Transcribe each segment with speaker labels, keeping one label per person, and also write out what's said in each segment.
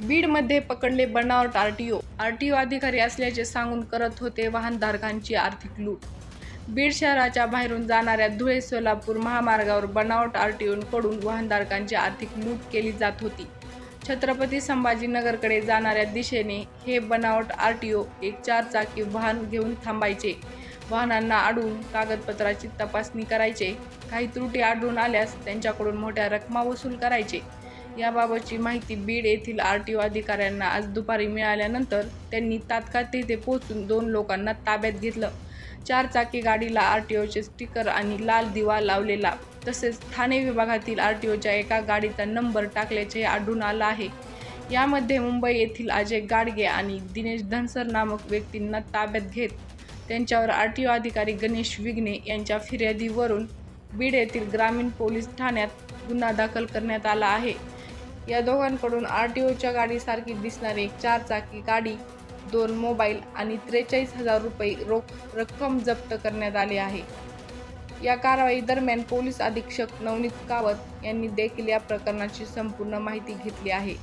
Speaker 1: बीडमध्ये पकडले बनावट R T O R T O अधिकारी असल्याचे सांगून करत होते वाहनधारकांची आर्थिक लूट. बीड शहराच्या बाहेरून जाणाऱ्या धुळे सोलापूर महामार्गावर बनावट आर टी ओकडून वाहनधारकांची आर्थिक लूट केली जात होती. छत्रपती संभाजीनगरकडे जाणाऱ्या दिशेने हे बनावट आर टी ओ एक चारचाकी वाहन घेऊन थांबायचे. वाहनांना आडून कागदपत्राची तपासणी करायचे. काही त्रुटी आढळून आल्यास त्यांच्याकडून मोठ्या रकमा वसूल करायचे. याबाबतची माहिती बीड येथील आर टी ओ अधिकाऱ्यांना आज दुपारी मिळाल्यानंतर त्यांनी तात्काळ तेथे पोहोचून दोन लोकांना ताब्यात घेतलं. चार चाकी गाडीला आर टी ओचे स्टिकर आणि लाल दिवा लावलेला तसेच ठाणे विभागातील आर टी ओच्या एका गाडीचा नंबर टाकल्याचे आढळून आलं आहे. यामध्ये मुंबई येथील अजय गाडगे आणि दिनेश धनसर नामक व्यक्तींना ताब्यात घेत त्यांच्यावर आर टी ओ अधिकारी गणेश विघ्ने यांच्या फिर्यादीवरून बीड येथील ग्रामीण पोलीस ठाण्यात गुन्हा दाखल करण्यात आला आहे. या दोघांकडून आर टी ओच्या गाडीसारखी दिसणारी एक चारचाकी गाडी दोन मोबाईल आणि त्रेचाळीस हजार रुपये रोख रक्कम जप्त करण्यात आली आहे. या कारवाई दरम्यान पोलीस अधीक्षक नवनीत कावत यांनी देखील या प्रकरणाची संपूर्ण माहिती घेतली आहे.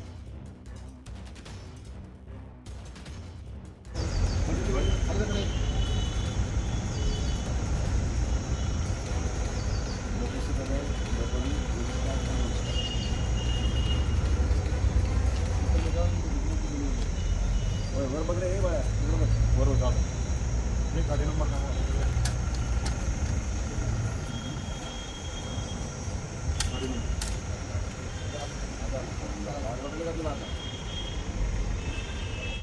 Speaker 2: वर बगड़े ये बड़ा वर हो जाता एक गाड़ी नंबर का Gracias.